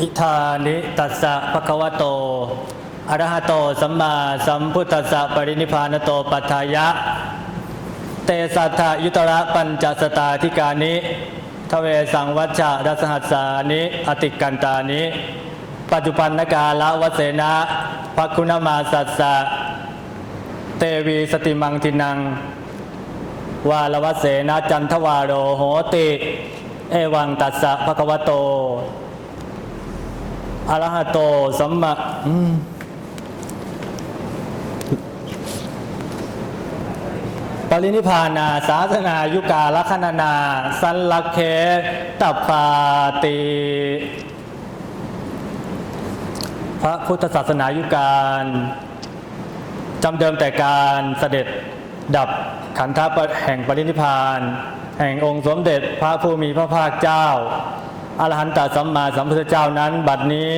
อิธานิตัสสะภะคะวะโตอะระหะโตสัมมาสัมพุทธัสสะปรินิพพานโตปัฏฐายะ เตสัทธายุตระปัญจสตาธิกานิทเวสังวัชชะดัสหัสสานิอติกันตานิ ปัจจุปันนกาละวเสนะภคุณมาสัสสะเตวีสติมังทินัง วาลวเสนะจันทวาโรโหติ เอวังตัสสะภะคะวะโต อะระหะโตสัมมาปรินิพานาสาสนายุกาลคณนา สันลักเคตัปปาติพระพุทธศาสนายุการจำเดิมแต่การเสด็จดับขันธปะแห่งปรินิพพาน แห่งองค์สมเด็จพระผู้มีพระภาคเจ้า อรหันตสัมมาสัมพุทธเจ้านั้น บัดนี้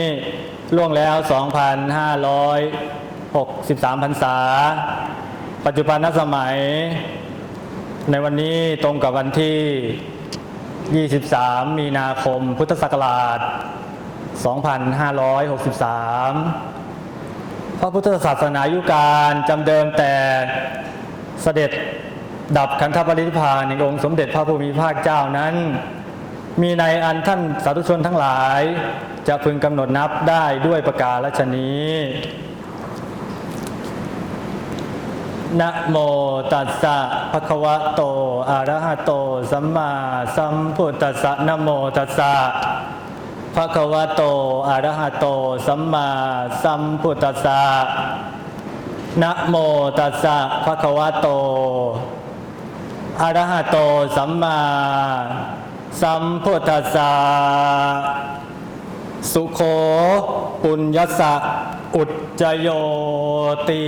ล่วงแล้ว 2,563พรรษา ปัจจุบันนสมัย ในวันนี้ตรงกับวันที่ 23 มีนาคม พุทธศักราช 2563 พระพุทธศาสนายุการจำเดิมแต่เสด็จดับขันธปรินิพพานในองค์สมเด็จพระผู้มีพระภาคเจ้านั้น มีในอันท่านสาธุชนทั้งหลาย จะพึงกำหนดนับได้ด้วยประกาศชนี้นะโมตัสสะภะคะวะโตอะระหะโต สัมมาสัมพุทธัสสะนะโมตัสสะภะคะวะโตอะระหะโต สัมมาสัมพุทธัสสะนะโมตัสสะภะคะวะโตอะระหะโต สัมมา สัมพุทธัสสะสุโขปุญญสสะอุจจโยติ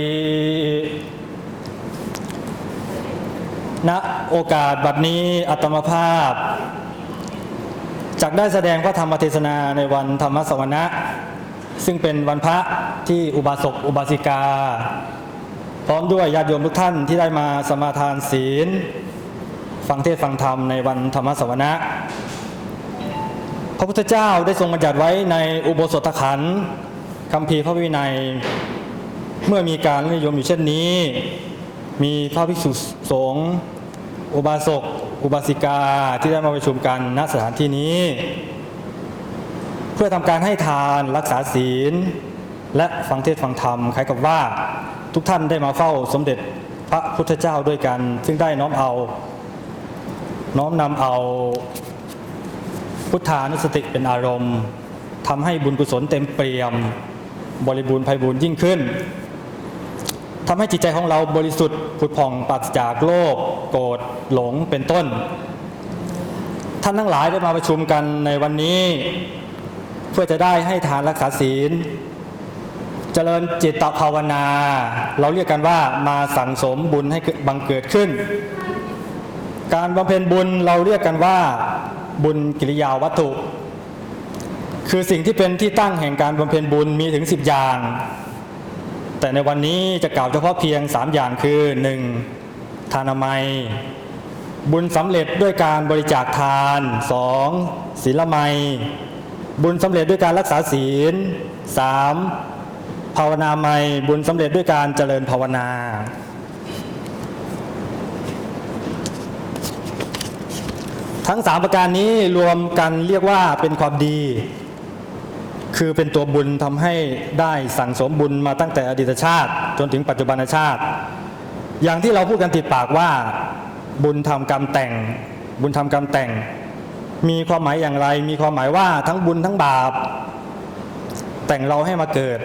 ณโอกาสบัดนี้อัตมภาพจักได้แสดงพระธรรมเทศนาในวันธรรมสวนะ ซึ่งเป็นวันพระที่อุบาสกอุบาสิกา พร้อมด้วยญาติโยมทุกท่านที่ได้มาสมาทานศีล ฟังเทศฟังธรรมในวันธรรมสวนะพระพุทธเจ้าได้ทรงบัญญัติไว้ในอุโบสถขันธ์คำพีพระวินัย เมื่อมีการนิยมอยู่เช่นนี้ มีพระภิกษุสงฆ์อุบาสกอุบาสิกาที่ได้มาประชุมกันณสถานที่นี้ เพื่อทำการให้ทานรักษาศีล และฟังเทศฟังธรรมคล้ายกับว่า ทุกท่านได้มาเฝ้าสมเด็จพระพุทธเจ้าด้วยกัน ซึ่งได้น้อมเอา น้อมนำเอาพุทธานุสติเป็นอารมณ์ทำให้บุญกุศลเต็มเปี่ยม บริบูรณ์ไพบูรณ์ยิ่งขึ้นทำให้จิตใจของเราบริสุทธิ์ผุดผ่องปราศจากโลภโกรธหลงเป็นต้น ท่านทั้งหลายได้มาประชุมกันในวันนี้ เพื่อจะได้ให้ทานรักษาศีล เจริญจิตภาวนา เราเรียกกันว่ามาสั่งสมบุญให้บังเกิดขึ้น การบำเพ็ญบุญเราเรียกกันว่าบุญกิริยาวัตถุ คือสิ่งที่เป็นที่ตั้งแห่งการบำเพ็ญบุญมีถึง 10 อย่าง แต่ในวันนี้จะกล่าวเฉพาะเพียง 3 อย่างคือ 1. ทานามัย บุญสำเร็จด้วยการบริจาคทาน 2. ศีลไมยบุญสำเร็จด้วยการรักษาศีล 3. ภาวนาไมยบุญสำเร็จด้วยการเจริญภาวนา ทั้ง 3 ประการนี้รวมกันเรียกว่าเป็นความดี คือเป็นตัวบุญทำให้ได้สั่งสมบุญมาตั้งแต่อดีตชาติ จนถึงปัจจุบันชาติ อย่างที่เราพูดกันติดปากว่าบุญทำกรรมแต่ง บุญทำกรรมแต่ง มีความหมายอย่างไร มีความหมายว่าทั้งบุญทั้งบาป แต่งเราให้มาเกิด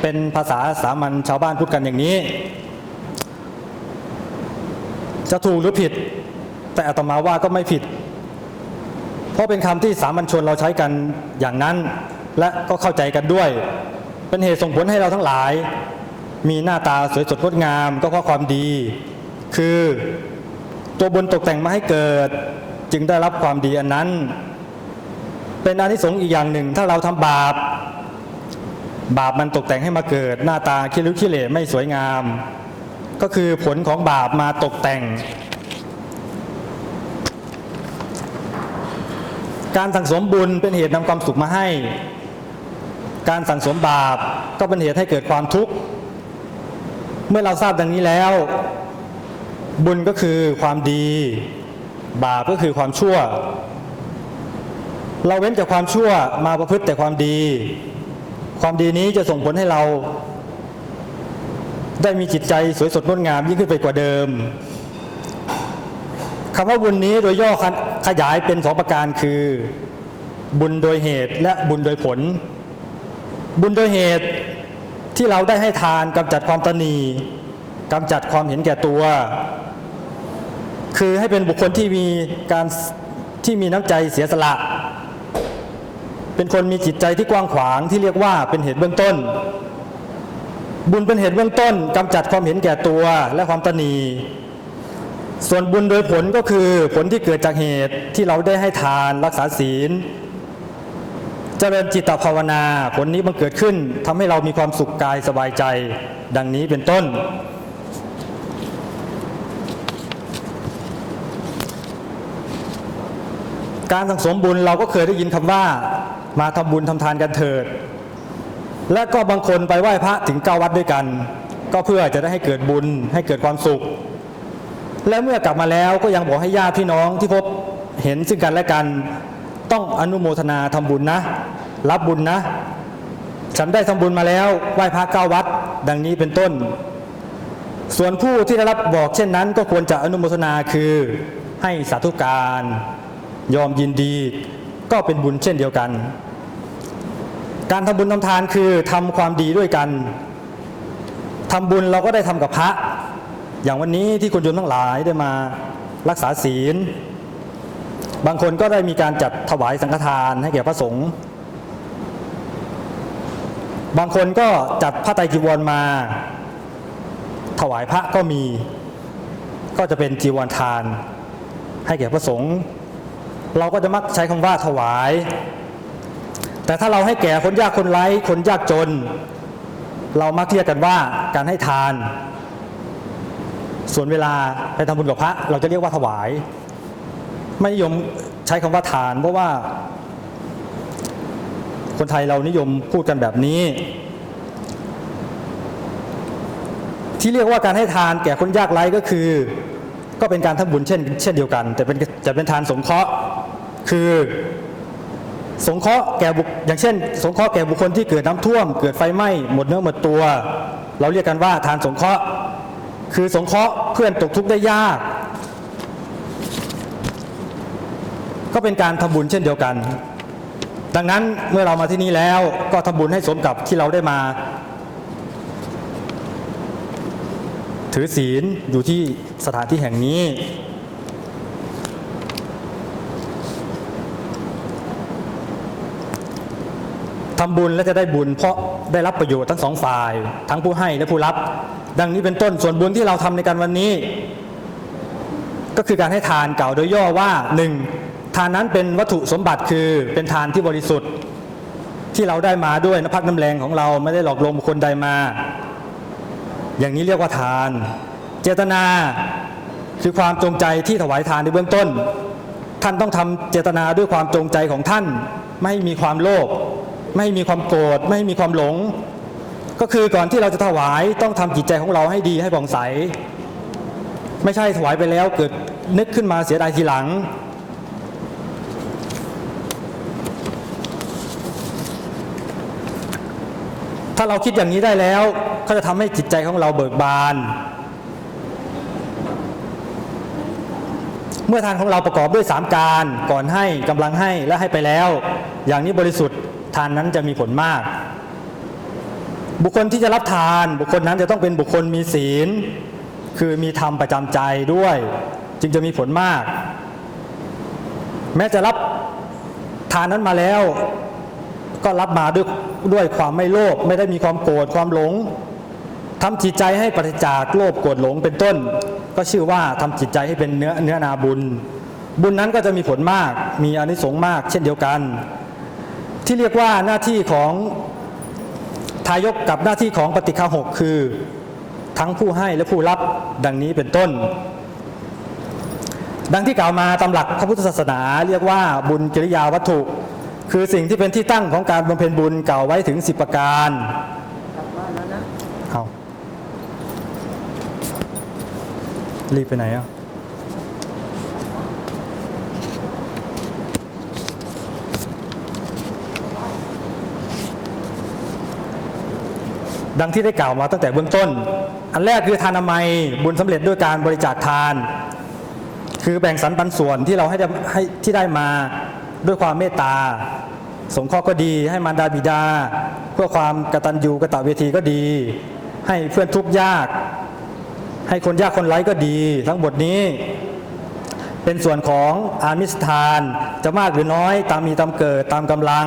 เป็นภาษาสามัญชาวบ้านพูดกันอย่างนี้ จะถูกหรือผิด แต่อาตมาว่าก็ไม่ผิด เพราะเป็นคำที่สามัญชนเราใช้กันอย่างนั้น และก็เข้าใจกันด้วย เป็นเหตุส่งผลให้เราทั้งหลาย มีหน้าตาสวยสดงดงาม ก็เพราะความดี คือตัวบุญตกแต่งมาให้เกิด จึงได้รับความดีอันนั้น เป็นอนิสงส์อีกอย่างหนึ่ง ถ้าเราทำบาป บาปมันตกแต่งให้มาเกิด หน้าตาขี้ริ้วขี้เหร่ไม่สวยงาม ก็คือผลของบาปมาตกแต่ง การสั่งสมบุญเป็นเหตุนำความสุขมาให้ การสั่งสมบาปก็เป็นเหตุให้เกิดความทุกข์ เมื่อเราทราบดังนี้แล้ว บุญก็คือความดี บาปก็คือความชั่ว เราเว้นจากความชั่วมาประพฤติแต่ความดี ความดีนี้จะส่งผลให้เรา ได้มีจิตใจสวยสดงดงามยิ่งขึ้นไปกว่าเดิม คำว่าบุญนี้โดยย่อขขยายเป็นสองประการคือ บุญโดยเหตุและบุญโดยผล บุญโดยเหตุที่เราได้ให้ทานกำจัดความตนีกำจัดความเห็นแก่ตัว คือให้เป็นบุคคลที่มีการที่มีน้ำใจเสียสละ เป็นคนมีจิตใจที่กว้างขวางที่เรียกว่าเป็นเหตุเบื้องต้น บุญเป็นเหตุเบื้องต้นกำจัดความเห็นแก่ตัวและความตนี ส่วนบุญโดยผลก็คือผลที่เกิดจากเหตุที่เราได้ให้ทานรักษาศีล เจริญจิตภาวนา ผลนี้มันเกิดขึ้นทำให้เรามีความสุขกายสบายใจ ดังนี้เป็นต้น การสังสมบุญเราก็เคยได้ยินคำว่า มาทำบุญทำทานกันเถิด และก็บางคนไปไหว้พระถึงเก้าวัดด้วยกัน ก็เพื่อจะได้ให้เกิดบุญให้เกิดความสุข และเมื่อกลับมาแล้วก็ยังบอกให้ญาติพี่น้องที่พบเห็นซึ่งกันและกัน ต้องอนุโมทนาทำบุญนะ รับบุญนะ ฉันได้ทำบุญมาแล้วไหว้พระเก้าวัด ดังนี้เป็นต้น ส่วนผู้ที่ได้รับบอกเช่นนั้น ก็ควรจะอนุโมทนาคือให้สาธุการยอมยินดี ก็เป็นบุญเช่นเดียวกัน การทำบุญทำทานคือทำความดีด้วยกันทำบุญเราก็ได้ทำกับพระ อย่างวันนี้ที่คุณโยมทั้งหลายได้มารักษาศีล บางคนก็ได้มีการจัดถวายสังฆทานให้แก่พระสงฆ์บางคนก็จัดผ้าไตรจีวรมา ถวายพระก็มี ก็จะเป็นจีวรทาน ให้แก่พระสงฆ์เราก็จะมักใช้คำว่าถวาย แต่ถ้าเราให้แก่คนยากคนไร้คนยากจน เรามักเรียกกันว่าการให้ทาน ส่วนเวลาไปทำบุญกับพระ เราจะเรียกว่าถวาย ไม่นิยมใช้คำว่าทาน เพราะว่า คนไทยเรานิยมพูดกันแบบนี้ ที่เรียกว่าการให้ทานแก่คนยากไร้ก็คือ ก็เป็นการทำบุญเช่น เช่นเดียวกัน แต่เป็นจะเป็นทานสงเคราะห์คือสงเคราะห์แก่บุคอย่างเช่น สงเคราะห์แก่บุคคลที่เกิดน้ำท่วม เกิดไฟไหม้หมดเนื้อหมดตัว เราเรียกกันว่าทานสงเคราะห์ คือสงเคราะห์เพื่อนตกทุกข์ได้ยาก ก็เป็นการทำบุญเช่นเดียวกัน ดังนั้นเมื่อเรามาที่นี่แล้วก็ทำบุญให้สมกับที่เราได้มา ถือศีลอยู่ที่สถานที่แห่งนี้ทำบุญและจะได้บุญเพราะได้รับประโยชน์ทั้งสองฝ่าย ทั้งผู้ให้และผู้รับ ดังนี้เป็นต้นส่วนบุญที่เราทำในการวันนี้ ก็คือการให้ทานเก่าโดยย่อว่าหนึ่งทานนั้นเป็นวัตถุสมบัติคือเป็นทานที่บริสุทธิ์ ที่เราได้มาด้วยน้ำพักน้ำแรงของเราไม่ได้หลอกลวงบุคคลใดมา อย่างนี้เรียกว่าทาน เจตนาคือความจงใจที่ถวายทานในเบื้องต้น ท่านต้องทำเจตนาด้วยความจงใจของท่าน ไม่มีความโลภไม่มีความโกรธไม่มีความหลง ก็คือก่อนที่เราจะถวายต้องทำจิตใจของเราให้ดีให้ผ่องใส ไม่ใช่ถวายไปแล้วเกิดนึกขึ้นมาเสียดายทีหลัง ถ้าเราคิดอย่างนี้ได้แล้วก็จะทำให้จิตใจของเราเบิกบาน เมื่อทานของเราประกอบด้วย3การก่อนให้กำลังให้และให้ไปแล้ว อย่างนี้บริสุทธิ์ทานนั้นจะมีผลมาก บุคคลที่จะรับทาน บุคคลนั้นจะต้องเป็นบุคคลมีศีล คือมีธรรมประจำใจด้วย จึงจะมีผลมาก แม้จะรับทานนั้นมาแล้ว ก็รับมาด้วยด้วยความไม่โลภไม่ได้มีความโกรธความหลงทำจิตใจให้ปฏิจากโลภโกรธหลงเป็นต้น ก็ชื่อว่าทำจิตใจให้เป็นเนื้อเนื้อนาบุญ บุญนั้นก็จะมีผลมาก มีอนิสงส์มาก เช่นเดียวกัน ที่เรียกว่าหน้าที่ของ ทายกกับหน้าที่ของปฏิฆาหกคือทั้งผู้ให้และผู้รับดังนี้เป็นต้น ดังที่กล่าวมาตำหลักพระพุทธศาสนาเรียกว่าบุญกิริยาวัตถุ คือสิ่งที่เป็นที่ตั้งของการบำเพ็ญบุญกล่าวไว้ถึง 10 ประการเอารีบไปไหนอะ ดังที่ได้กล่าวมาตั้งแต่เบื้องต้น อันแรกคือทานามัยบุญสำเร็จด้วยการบริจาคทาน คือแบ่งสรรปันส่วนที่เราให้ให้ที่ได้มาด้วยความเมตตาสงเคราะห์ก็ดี ให้มารดาบิดา เพื่อความกตัญญูกตเวทีก็ดี ให้เพื่อนทุกข์ยาก ให้คนยากคนไร้ก็ดี ทั้งหมดนี้ เป็นส่วนของอามิสทานจะมากหรือน้อยตามมีตามเกิดตามกำลัง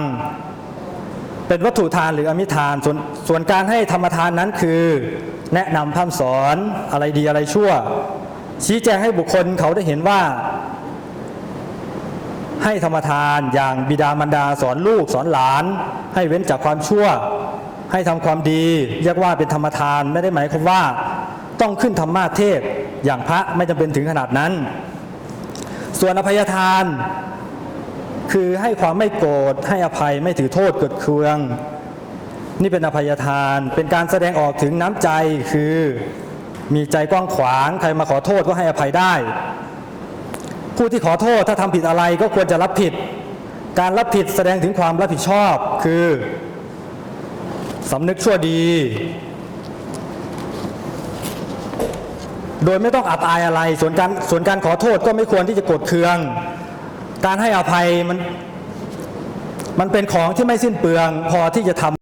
เป็นวัตถุทานหรืออมิทานส่วนส่วนการให้ธรรมทานนั้นคือ แนะนำพร่ำสอนอะไรดีอะไรชั่ว ชี้แจงให้บุคคลเขาได้เห็นว่า ให้ธรรมทานอย่างบิดามารดาสอนลูกสอนหลาน ให้เว้นจากความชั่ว ให้ทำความดีเรียกว่าเป็นธรรมทานไม่ได้หมายความว่า ต้องขึ้นธรรมาเทศอย่างพระไม่จำเป็นถึงขนาดนั้น ส่วนอภัยทาน คือให้ความไม่โกรธให้อภัยไม่ถือโทษเกิดเคือง นี่เป็นอภัยทาน เป็นการแสดงออกถึงน้ำใจคือมีใจกว้างขวางใครมาขอโทษก็ให้อภัยได้ ผู้ที่ขอโทษถ้าทำผิดอะไรก็ควรจะรับผิด การรับผิดแสดงถึงความรับผิดชอบคือสำนึกชั่วดี โดยไม่ต้องอับอายอะไร ส่วนการส่วนการขอโทษก็ไม่ควรที่จะโกรธเคือง การให้อภัยมันมันเป็นของที่ไม่สิ้นเปลืองพอที่จะทำ